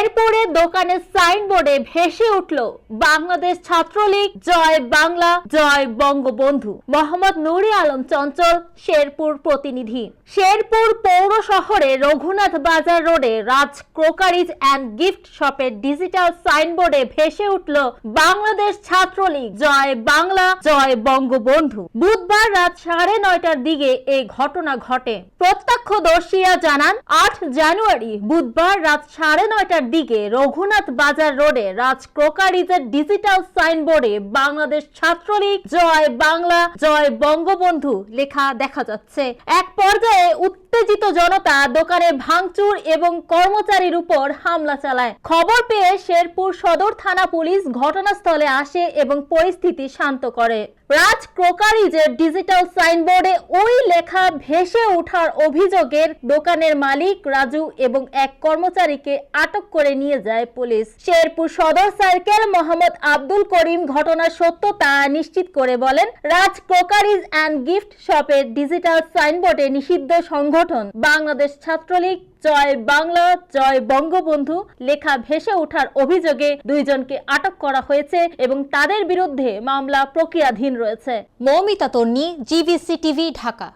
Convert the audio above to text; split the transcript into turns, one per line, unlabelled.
শেরপুরে দোকানের সাইনবোর্ডে ভেসে উঠল, বাংলাদেশ ছাত্রলীগ, জয় বাংলা, জয় বঙ্গবন্ধু। মোহাম্মদ নুরি আলম চঞ্চল, শেরপুর প্রতিনিধি। শেরপুর পৌর শহরে রঘুনাথ বাজার রোডে রাজ ক্রোকারিজ অ্যান্ড গিফট শপের ডিজিটাল সাইনবোর্ডে ভেসে উঠল, বাংলাদেশ ছাত্রলীগ, জয় বাংলা, জয় বঙ্গবন্ধু। বুধবার রাত সাড়ে নয়টার দিকে এই ঘটনা ঘটে। প্রত্যক্ষদর্শীরা জানান, আট জানুয়ারি বুধবার রাত সাড়ে নয়টার দিকে রঘুনাথ বাজার রোডে রাজ ক্রোকারিজের ডিজিটাল সাইনবোর্ডে বাংলাদেশ ছাত্রলীগ জয় বাংলা, জয় বঙ্গবন্ধু লেখা দেখা যাচ্ছে। এক পর্যায়ে জনতা দোকানে ভাঙচুর এবং কর্মচারীর উপর হামলা চালায়। খবর পেয়ে শেরপুর সদর থানা পুলিশ ঘটনাস্থলে আসে এবং পরিস্থিতি শান্ত করে। রাজ ক্রোকারিজের ডিজিটাল সাইনবোর্ডে ওই লেখা ভেসে ওঠার অভিযোগের দোকানের মালিক রাজু এবং এক কর্মচারীকে আটক করে নিয়ে যায় পুলিশ। শেরপুর সদর সার্কেল মোহাম্মদ আব্দুল করিম ঘটনার সত্যতা নিশ্চিত করে বলেন, রাজ ক্রোকারিজ অ্যান্ড গিফট শপের ডিজিটাল সাইনবোর্ডে নিষিদ্ধ সংগঠন বাংলাদেশ ছাত্রলীগ, জয় বাংলা, জয় বঙ্গবন্ধু লেখা ভেসে ওঠার অভিযোগে দুইজনকে আটক করা হয়েছে এবং তাদের বিরুদ্ধে মামলা প্রক্রিয়াধীন রয়েছে। Moumita Tonni, GBC TV, Dhaka.